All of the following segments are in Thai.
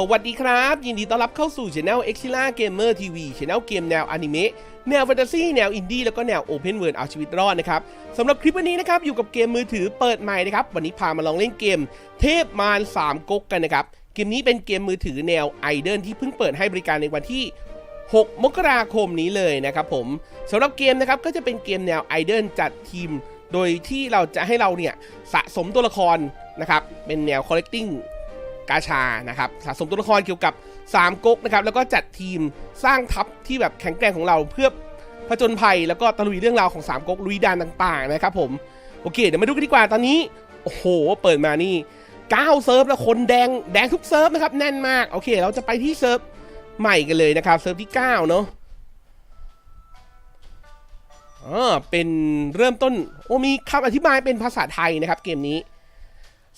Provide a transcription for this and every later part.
สวัสดีครับ ยินดีต้อนรับเข้าสู่ช anel e x i l a Gamer TV channel เกมแนวอนิเมะแนวแฟนตาซีแนวอินดี้แล้วก็แนวโอเพนเวิ d เอาชีวิตรอดนะครับสำหรับคลิปวันนี้นะครับ อยู่กับเกมมือถือเปิดใหม่นะครับ วันนี้พามาลองเล่นเกมเทพมาร3ก๊กกันนะครับ เกมนี้เป็นเกมมือถือแนวไอเดิลที่เพิ่งเปิดให้บริการในวันที่ 6 มกราคมนี้เลยนะครับผมสำหรับเกมนะครับก็จะเป็นเกมแนวไอเดิลจัดทีม โดยที่เราจะให้เราเนี่ยสะสมตัวละครนะครับเป็นแนว collecting กาชานะครับสะสมตัวละครเกี่ยวกับ3ก๊กนะครับแล้วก็จัดทีมสร้างทัพที่แบบแข็งแกร่งของเราเพื่อผจญภัยแล้วก็ตะลุยเรื่องราวของ3ก๊กลุยดานต่างๆนะครับผมโอเคเดี๋ยวมาดูกันดีกว่าตอนนี้โอ้โหเปิดมานี่9เซิร์ฟแล้วคนแดงแดงทุกเซิร์ฟนะครับแน่นมากโอเคเราจะไปที่เซิร์ฟใหม่กันเลยนะครับเซิร์ฟที่9เนาะอ่าเป็นเริ่มต้นโอ้มีคำอธิบายเป็นภาษาไทยนะครับเกมนี้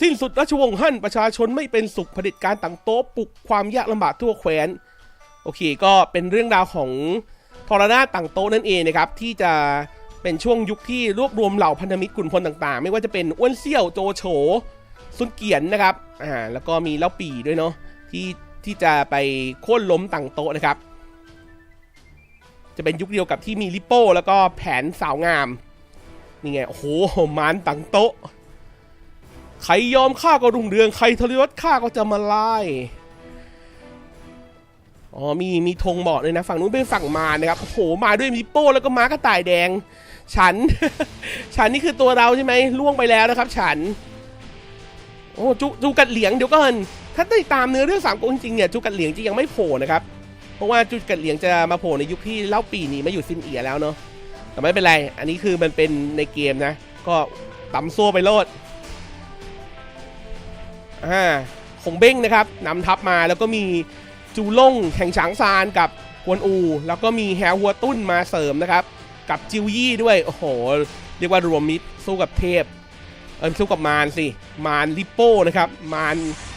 สิ้นสุดราชวงศ์ฮั่นประชาชนไม่เป็นสุขเผด็จการต่างโต๊ะปลุกความยากลำบากทั่วแคว้น โอเคก็เป็นเรื่องราวของทรราต่างโต๊ะนั่นเองนะครับ ที่จะเป็นช่วงยุคที่รวบรวมเหล่าพันธมิตรกลุ่มพลต่างๆ ไม่ว่าจะเป็นอ้วนเซี่ยวโจโฉซุนเกียนนะครับอ่าแล้วก็มีเล่าปีด้วยเนาะที่ที่จะไปโค่นล้มต่างโต๊ะนะครับ จะเป็นยุคเดียวกับที่มีลิปโป้ แล้วก็แผนสาวงามนี่ไงโอ้โหมารต่างโต๊ะ ใครยอมข้าก็รุ่งเรือง ใครทรยศข้าก็จะมาไล่อ๋อมีมีธงบอกเลยนะ ฝั่งนู้นเป็นฝั่งมานะครับโอ้โหมาด้วยมิโป้แล้วก็ม้ากระต่ายแดง ฉัน ฉันนี่คือตัวเราใช่ไหมล่วงไปแล้วนะครับ ฉัน โอ้จูจูกัดเหลียงเดี๋ยวก่อนถ้าได้ตามเนื้อเรื่องสามก๊กจริงๆเนี่ยจูกัดเหลียงจะยังไม่โผล่นะครับเพราะว่าจูกัดเหลียงจะมาโผล่ในยุคที่เล่าปีหนีมาอยู่ซินเอียแล้วเนาะแต่ไม่เป็นไร อันนี้คือมันเป็นในเกมนะ ก็ตำซัวไปโลด อ่าคงเบ้งนะครับนำทัพมาแล้วก็มีจูล่งแห่งฉางซานกับกวนอู แล้วก็มีแฮร์วัวตุ้นมาเสริมนะครับ กับจิวยี่ด้วย โอ้โห เรียกว่ารวมมิตรสู้กับเทพ เออสู้กับมารสิ มารลิโป้นะครับ มาร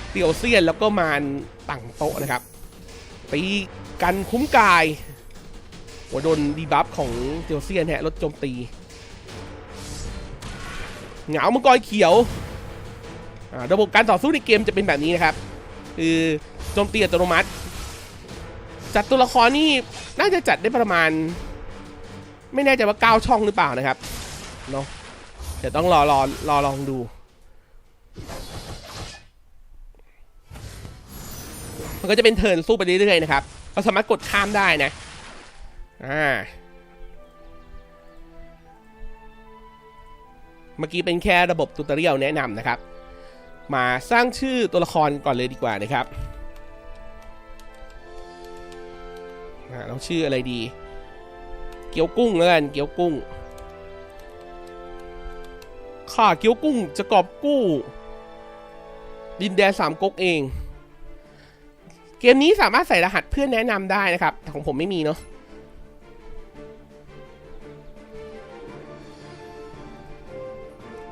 เตียวเซียนแล้วก็มารต่างโตะนะครับตีกันคุ้มกายโอ้โดนดีบัฟของเตียวเซียนฮะลดโจมตีเหงามังกรเขียว ระบบการต่อสู้ในเกมจะเป็นแบบนี้นะครับ คือโจมตีอัตโนมัติ จัดตัวละครนี่น่าจะจัดได้ประมาณ ไม่แน่ใจว่า9ช่องหรือเปล่านะครับเนาะเดี๋ยวต้องรอรอรอลองดูมันก็จะเป็นเทิร์นสู้ไปเรื่อยๆนะครับเราสามารถกดข้ามได้นะอ่าเมื่อกี้เป็นแค่ระบบตูตเรียลแนะนำนะครับ มาสร้างชื่อตัวละครก่อนเลยดีกว่านะครับอ่าเราชื่ออะไรดี เกี๊ยวกุ้งแล้วกันเกี๊ยวกุ้งข้าเกี๊ยวกุ้งจะกอบกู้ ดินแดนสามก๊กเอง เกมนี้สามารถใส่รหัสเพื่อนแนะนำได้นะครับแต่ของผมไม่มีเนาะ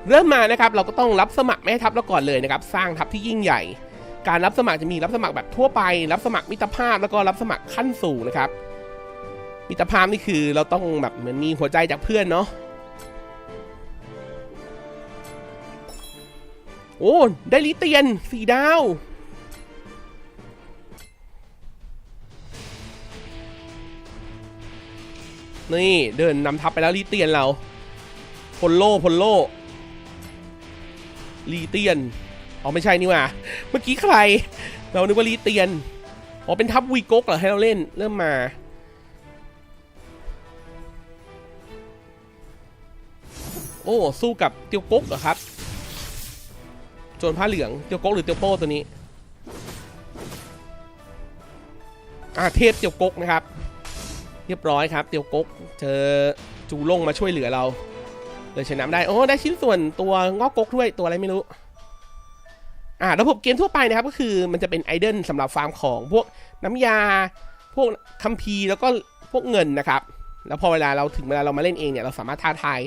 เริ่มมานะครับเราก็ต้องรับสมัครแม่ทัพเราก่อนเลยนะครับ สร้างทัพที่ยิ่งใหญ่ การรับสมัครจะมีรับสมัครแบบทั่วไป รับสมัครมิตรภาพแล้วก็รับสมัครขั้นสูงนะครับ มิตรภาพนี่คือเราต้องแบบเหมือนมีหัวใจจากเพื่อนเนาะโอ้ได้ลิเตียนสี่ดาวนี่เดินนำทัพไปแล้วลิเตียนเราพลโลพลโล ลีเตียน อ๋อไม่ใช่นี่ว่า เมื่อกี้ใคร เรานึกว่าลีเตียน อ๋อเป็นทัพวีกกเหรอให้เราเล่น เริ่มมาโอ้ สู้กับเตียวกกเหรอครับ โจรผ้าเหลืองเตียวกกหรือเตียวโป้ตัวนี้อ่าเทพเตียวกกนะครับ เรียบร้อยครับ เตียวกกเจอจูล่งมาช่วยเหลือเรา เลยชนะได้ โอ้ ได้ชิ้นส่วนตัวงอกกกด้วย ตัวอะไรไม่รู้ อ่า ระบบเกมทั่วไปนะครับ ก็คือมันจะเป็นไอเดนสำหรับฟาร์มของพวกน้ำยา พวกคัมภีร์แล้วก็พวกเงินนะครับ แล้วพอเวลาเราถึงเวลาเรามาเล่นเองเนี่ย เราสามารถท้าทาย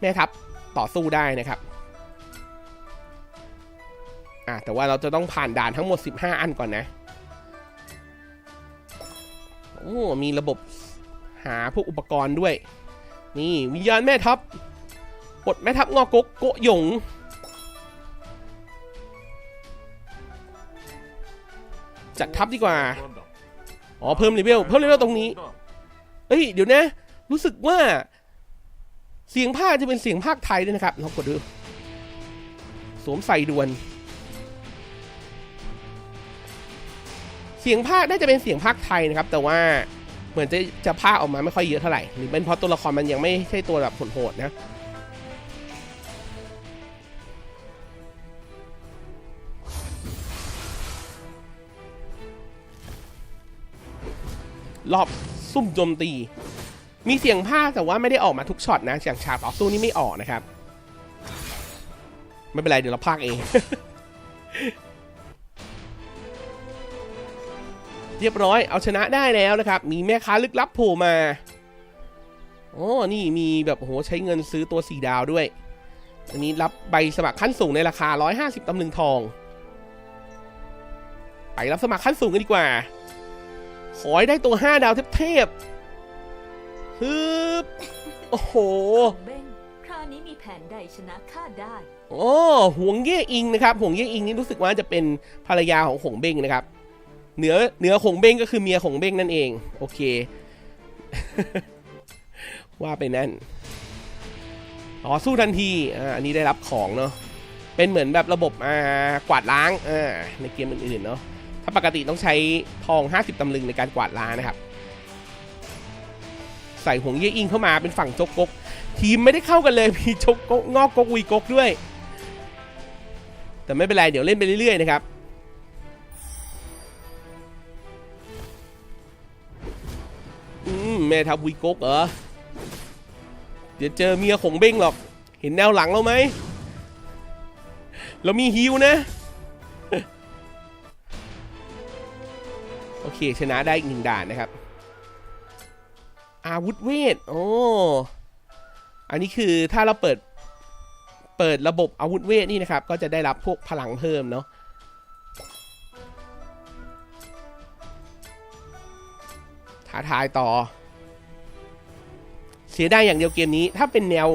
แม่ทัพต่อสู้ได้นะครับ อ่า แต่ว่าเราจะต้องผ่านด่านทั้งหมด 15 อันก่อนนะ โอ้ มีระบบหาพวกอุปกรณ์ด้วย นี่วิญญาณแม่ทัพ ปลดแม่ทัพงอกกโกหยง จัดทัพดีกว่า อ๋อ เพิ่มเลเวล เพิ่มเลเวลตรงนี้ เอ้ย เดี๋ยวนะ รู้สึกว่า เสียงภาคจะเป็นเสียงภาคไทยด้วยนะครับลองกดดู สวมใส่ด่วน เสียงภาคน่าจะเป็นเสียงภาคไทยนะครับ แต่ว่าเหมือนจะจะภาคออกมาไม่ค่อยเยอะเท่าไหร่ หรือเป็นเพราะตัวละครมันยังไม่ใช่ตัวแบบโหดๆนะ รอบซุ่มโจมตี มีเสียงภาแต่ว่าไม่ได้ออกมาทุกช็อตนะอย่างฉากต่อสู้นี่ไม่ออกนะครับ ไม่เป็นไรเดี๋ยวเราพากเอง เรียบร้อยเอาชนะได้แล้วนะครับ มีแม่ค้าลึกลับโผล่มาโอ้นี่มีแบบโอ้โหใช้เงินซื้อตัวสีดาวด้วย อันนี้รับใบสมัครขั้นสูงในราคา 150ตำลึงทอง ไปรับสมัครขั้นสูงกันดีกว่า ขอให้ได้ตัว 5 ดาวเทพๆฮึบโอ้โหของเบ้งคราวนี้มีแผนใดชนะข้าได้โอ้หวงเย่อิงนะครับหวงเย่อิงนี่รู้สึกว่าจะเป็นภรรยาของหงเบ้งนะครับเหนือเหนือหงเบ้งก็คือเมียของเบ้งนั่นเอง โอเค ว่าไปนั่นอ๋อสู้ทันทีอ่าอันนี้ได้รับของเนาะเป็นเหมือนแบบระบบอ่ากวาดล้างอ่าในเกมอื่นๆเนาะ ถ้าปกติต้องใช้ทอง 50 ตำลึงในการกวาดล้างนะครับ ใส่ห่วงเย่อิงเข้ามาเป็นฝั่งจกกก ทีมไม่ได้เข้ากันเลย มีจกกกงอกกกวีกกด้วย แต่ไม่เป็นไร เดี๋ยวเล่นไปเรื่อยๆนะครับอืมแม่ทับวีกกเหรอเดี๋ยวเจอเมียของเบ้งหรอก เห็นแนวหลังเราไหม เรามีฮิวนะ อเค ชนะได้อีกหนึ่งด่านนะครับ อาวุธเวท โอ้ อันนี้คือถ้าเราเปิด เปิดระบบอาวุธเวทนี่นะครับ ก็จะได้รับพวกพลังเพิ่มเนาะ ท้าทายต่อ เสียไดายอย่างเดียวเกมนี้ ถ้าเป็นแนว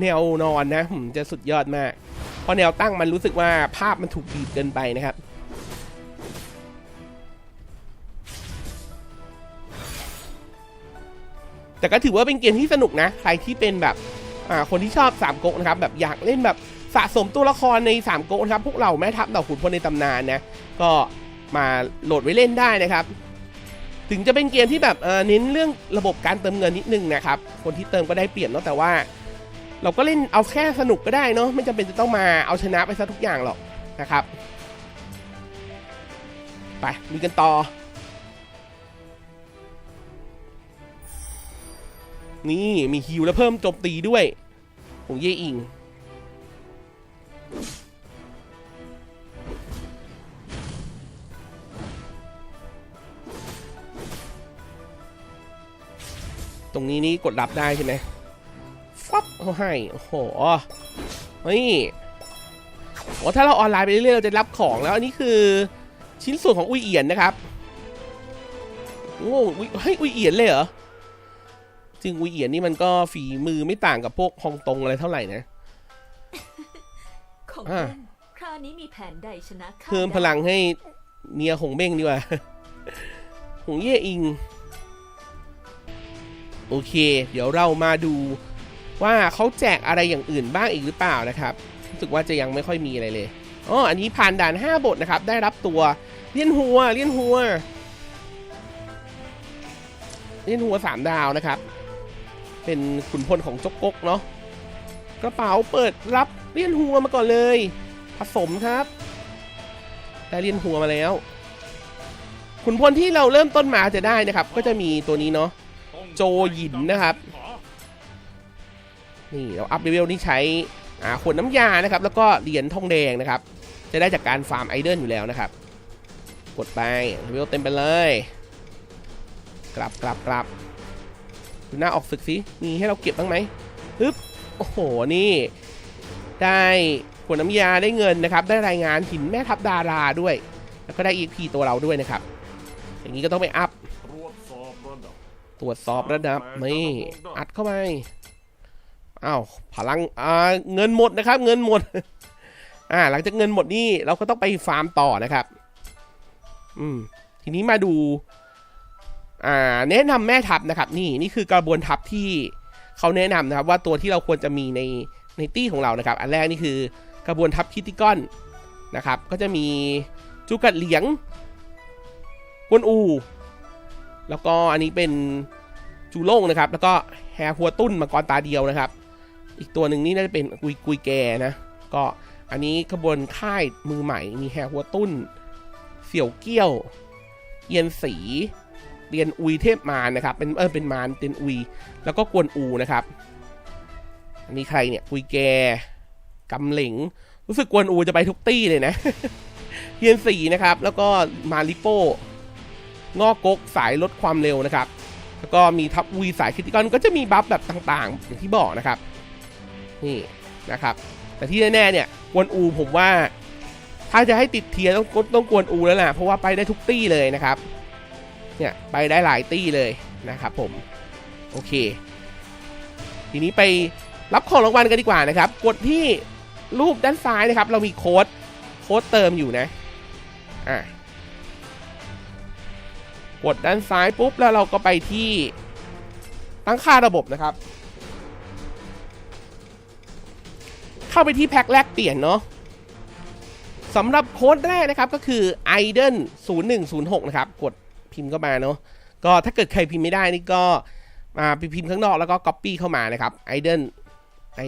แนวนอนนะหืมจะสุดยอดมาก เพราะแนวตั้งมันรู้สึกว่าภาพมันถูกบีบเกินไปนะครับ แต่ก็ถือว่าเป็นเกมที่สนุกนะ ใครที่เป็นแบบคนที่ชอบสามก๊กนะครับแบบอยากเล่นแบบสะสมตัวละครในสามก๊กนะครับพวกเราแม่ทัพดาขุนพลในตำนานนะก็มาโหลดไว้เล่นได้นะครับ ถึงจะเป็นเกมที่แบบเน้นเรื่องระบบการเติมเงินนิดนึงนะครับคนที่เติมก็ได้เปรียบเนาะแต่ว่า เราก็เล่นเอาแค่สนุกก็ได้เนาะไม่จำเป็นจะต้องมาเอาชนะไปซะทุกอย่างหรอกนะครับ ไปดูกันต่อ นี่มีฮิวแล้วเพิ่มโจมตีด้วย ของเย่อิง ตรงนี้นี่กดรับได้ใช่ไหมฟับเขาให้ โอ้โหนี่โอ้ถ้าเราออนไลน์ไปเรื่อยๆเราจะรับของแล้ว อันนี้คือชิ้นส่วนของอุยเอียนนะครับโอ้อุ๊ยให้อุยเอียนเลยเหรอ จริงอุยเอียนนี่มันก็ฝีมือไม่ต่างกับพวกฮองตงอะไรเท่าไหร่นะ ของอ่าเบ้งคราวนี้มีแผนใดชนะข้าเพิ่มได้พลังให้เมียหงเบ้งดีกว่า หงเย่อิง โอเค เดี๋ยวเรามาดูว่าเขาแจกอะไรอย่างอื่นบ้างอีกหรือเปล่านะครับรู้สึกว่าจะยังไม่ค่อยมีอะไรเลยอ๋ออันนี้ผ่านด่าน 5 บทนะครับ ได้รับตัวเลี้ยนหัวเลี้ยนหัวเลี้ยนหัว 3 ดาวนะครับ เป็นขุนพลของจกกกเนาะกระเป๋าเปิดรับเลียนหัวมาก่อนเลย ผสมครับได้เลียนหัวมาแล้วขุนพลที่เราเริ่มต้นมาจะได้นะครับ ก็จะมีตัวนี้เนาะโจหยินนะครับ นี่เราอัพเลเวลนี่ใช้อ่าขวดน้ำยานะครับ แล้วก็เหรียญทองแดงนะครับ จะได้จากการฟาร์มไอเดนอยู่แล้วนะครับ กดไปเลเวลเต็มไปเลย กลับกลับกลับ ดูหน้าออกศึกสิมีให้เราเก็บบ้างไหมฮึบโอ้โหนี่ ได้ขวดน้ำยาได้เงินนะครับ ได้รายงานหินแม่ทัพดาราด้วย แล้วก็ได้ EP ตัวเราด้วยนะครับ อย่างนี้ก็ต้องไปอัพตรวจสอบระดับตรวจสอบระดับนี่อัดเข้าไปอ้าวพลังอ่าเงินหมดนะครับ เงินหมดอ่าหลังจากเงินหมดนี่เราก็ต้องไปฟาร์มต่อนะครับ อืมทีนี้มาดู แนะนำแม่ทัพนะครับ นี่นี่คือกระบวนทัพที่เขาแนะนำนะครับ ว่าตัวที่เราควรจะมีในในตี้ของเรานะครับ อันแรกนี่คือกระบวนทัพคิติกอนนะครับ ก็จะมีจูกัดเหลียงกวนอู แล้วก็อันนี้เป็นจูโล่งนะครับ แล้วก็แฮร์หัวตุ้นมังกรตาเดียวนะครับ อีกตัวหนึ่งนี่น่าจะเป็นกุยกุยแกนะ ก็อันนี้ขบวนค่ายมือใหม่ มีแฮร์หัวตุ้น เสี่ยวเกี้ยว เยียนสี เรียนอุยเทพมารนะครับ เป็นเออเป็นมารเตียนอุย แล้วก็กวนอูนะครับ อันนี้ใครเนี่ยกุยแกกำเหลงรู้สึกกวนอูจะไปทุกตี้เลยนะเยียนสีนะครับ แล้วก็มาริโป้งอกกกสายลดความเร็วนะครับ แล้วก็มีทับวีสายคริติคอนก็จะมีบัฟแบบต่างๆ อย่างที่บอกนะครับ นี่นะครับ แต่ที่แน่ๆเนี่ยกวนอูผมว่า ถ้าจะให้ติดเทียร์ต้องต้องกวนอูแล้วแหละเพราะว่าไปได้ทุกตี้เลยนะครับ เนี่ยไปได้หลายตี้เลยนะครับผม โอเค ทีนี้ไปรับของรางวัลกันดีกว่านะครับ กดที่รูปด้านซ้ายนะครับ เรามีโค้ดโค้ดเติมอยู่นะอะกดด้านซ้ายปุ๊บแล้วเราก็ไปที่ตั้งค่าระบบนะครับ เข้าไปที่แพ็คแรกเปลี่ยนเนาะสำหรับโค้ดแรกนะครับก็คือ i d e n 0106 นะครับ กด พิมพ์เข้ามาเนาะก็ถ้าเกิดใครพิมพ์ไม่ได้นี่ก็มาไปพิมพ์ข้างนอกแล้วก็ Copy เข้ามานะครับ i d e n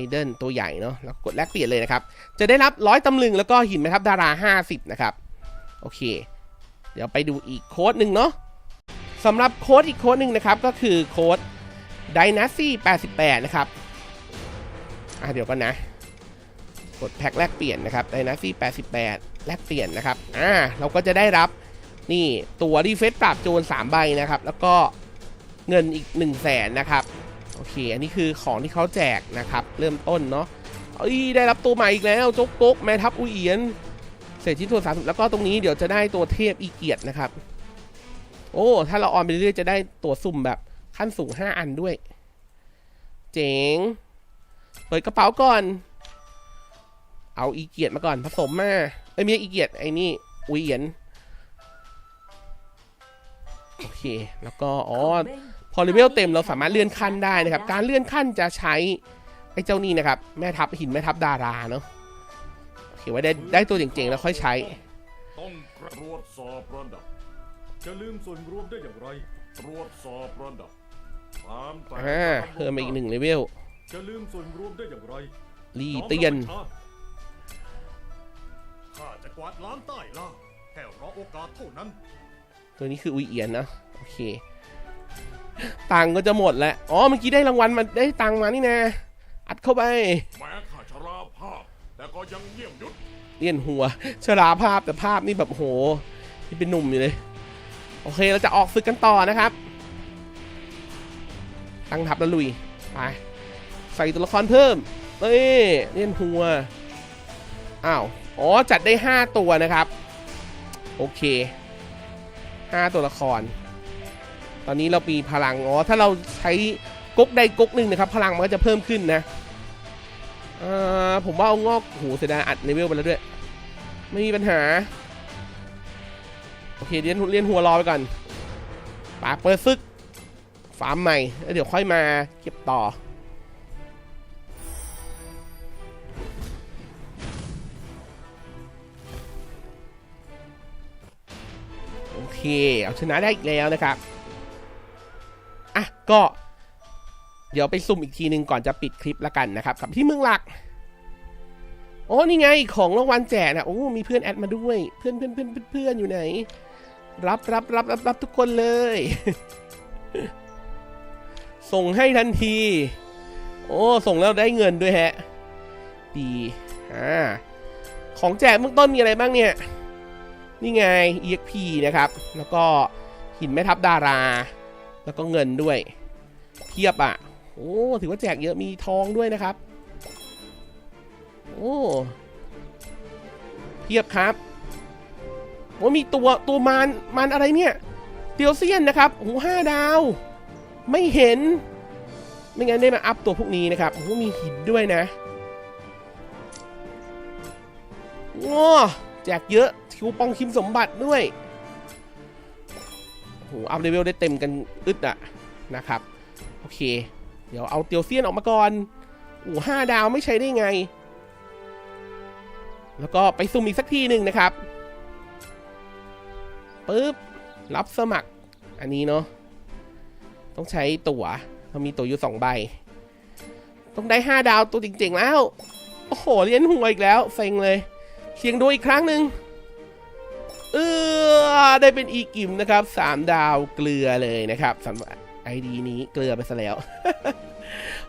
i d e n ตัวใหญ่เนาะแล้วกดแลกเปลี่ยนเลยนะครับ จะได้รับร้อยตำลึงแล้วก็หินไหมครับดารา 50 นะครับ โอเค เดี๋ยวไปดูอีกโค้ดหนึ่งเนาะสำหรับโค้ดอีกโค้ดหนึ่งนะครับ ก็คือโค้ด Dynasty 88 นะครับ อะเดี๋ยวกันนะ กดแพ็คแลกเปลี่ยนนะครับ Dynasty 88 แลกเปลี่ยนนะครับ อ่า เราก็จะได้รับ นี่ตัวรีเฟซปราบโจร3ใบนะครับ แล้วก็เงินอีก 1 0 0 0 0แสนนะครับ โอเค อันนี้คือของที่เขาแจกนะครับ เริ่มต้นเนาะเอ้ยได้รับตัวใหม่อีกแล้วจกกกแม่ทัพอุเอียนเศษชิ้นส่วนสามแล้วก็ตรงนี้เดี๋ยวจะได้ตัวเทพอีเกียรตินะครับ โอ้ ถ้าเราออนไปเรื่อยจะได้ตัวสุ่มแบบขั้นสูง 5 อันด้วย เจ๋ง เปิดกระเป๋าก่อน เอาอีเกียรติมาก่อนผสมมาไม่มีอีเกียรติไอ้นี่อุเอียน โอเค แล้วก็อ๋อเบ้งพอเลเวลเต็มเราสามารถเลื่อนขั้นได้นะครับ การเลื่อนขั้นจะใช้ไอ้เจ้านี่นะครับ แม่ทัพหินแม่ทัพดาราเนาะโอเคไว้ได้ได้ตัวเจ๋งๆแล้วค่อยใช้ ต้องตรวจสอบระดับ จะลืมส่วนรวมได้อย่างไร ตรวจสอบระดับตามแต่อ่าเพิ่มมาอีกหนึ่งเลเวลจะลืมส่วนรวมได้อย่างไรรีเตียนข้าจะกวาดล้างใต้ล่างแค่รอโอกาสเท่านั้น ตัวนี้คืออุยเอียนนะโอเค ตังก็จะหมดแล้วอ๋อเมื่อกี้ได้รางวัลมาได้ตังมานี่นะอัดเข้าไปแม้ข้าชราภาพแต่ก็ยังเงียบหยุดเลียนหัวชราภาพแต่ภาพนี่แบบโหนี่เป็นหนุ่มอยู่เลย โอเคเราจะออกศึกกันต่อนะครับ ตั้งทัพแล้วลุยไปใส่ตัวละครเพิ่มเอ้ยเลียนหัวอ้าวอ๋อจัดได้ 5 ตัวนะครับ โอเค 5 ตัวละคร ตอนนี้เรามีพลังอ๋อถ้าเราใช้ก๊กใดก๊กหนึ่งนะครับ พลังมันก็จะเพิ่มขึ้นนะอ่าผมว่าเอางอกโหเสียดายอัดเลเวลไปแล้วด้วย ไม่มีปัญหา โอเคเรียนเรียนหัวรอไปก่อนปาเปิดซึกฟาร์มใหม่แล้วเดี๋ยวค่อยมาเก็บต่อ เคเอาชนะได้อีกแล้วนะครับ อะ ก็ เดี๋ยวไปซุ่มอีกทีหนึ่งก่อนจะปิดคลิปละกันนะครับกับที่เมืองหลัก โอ้นี่ไงของรางวัลแจกนะโอ้มีเพื่อนแอดมาด้วย เพื่อนเพื่อนเพื่อนเพื่อนเพื่อนอยู่ไหน รับรับรับรับรับทุกคนเลย ส่งให้ทันที โอ้ส่งแล้วได้เงินด้วยแฮะ ดี อ่า ของแจกเบื้องต้นมีอะไรบ้างเนี่ย นี่ไง EXP นะครับ แล้วก็หินแม่ทัพดารา แล้วก็เงินด้วยเทียบอะ โอ้ถือว่าแจกเยอะมีทองด้วยนะครับ โอ้เทียบครับโอ้มีตัวตัวมารมารอะไรเนี่ยเตียวเซียนนะครับโอ้ห้าดาว ไม่เห็น ไม่งั้นได้มาอัพตัวพวกนี้นะครับโอ้มีหินด้วยนะโอ้แจกเยอะ คิวปองคิมสมบัติด้วยโหอัพเลเวลได้เต็มกันอึดอะนะครับ โอเค เดี๋ยวเอาเตียวเซียนออกมาก่อนโอ้ห้าดาวไม่ใช้ได้ไง แล้วก็ไปซุ่มอีกสักทีหนึ่งนะครับปึ๊บรับสมัครอันนี้เนาะต้องใช้ตั๋วเรามีตั๋วอยู่สองใบ ต้องได้ห้าดาวตัวจริงๆแล้ว โอ้โหเลี้ยนหัวอีกแล้วเซ็งเลย เสียงดูอีกครั้งหนึ่ง เออได้เป็นอีกิมนะครับสามดาวเกลือเลยนะครับสำหรับไอดีนี้เกลือไปซะแล้ว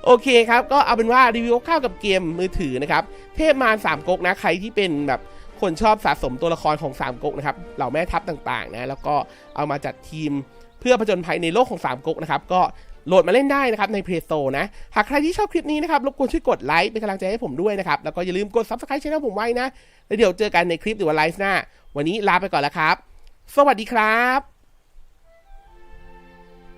โอเคครับ ก็เอาเป็นว่ารีวิวข้าวกับเกมมือถือนะครับ เทพมารสามก๊กนะ ใครที่เป็นแบบคนชอบสะสมตัวละครของสามก๊กนะครับ เหล่าแม่ทัพต่างๆนะ แล้วก็เอามาจัดทีมเพื่อผจญภัยในโลกของสามก๊กนะครับ ก็โหลดมาเล่นได้นะครับใน Play Store นะ หากใครที่ชอบคลิปนี้นะครับรบกวนช่วยกดไลค์เป็นกำลังใจให้ผมด้วยนะครับ แล้วก็อย่าลืมกด Subscribe ช่องผมไว้นะ แล้วเดี๋ยวเจอกันในคลิปหรือว่าไลฟ์หน้า วันนี้ลาไปก่อนแล้วครับ สวัสดีครับ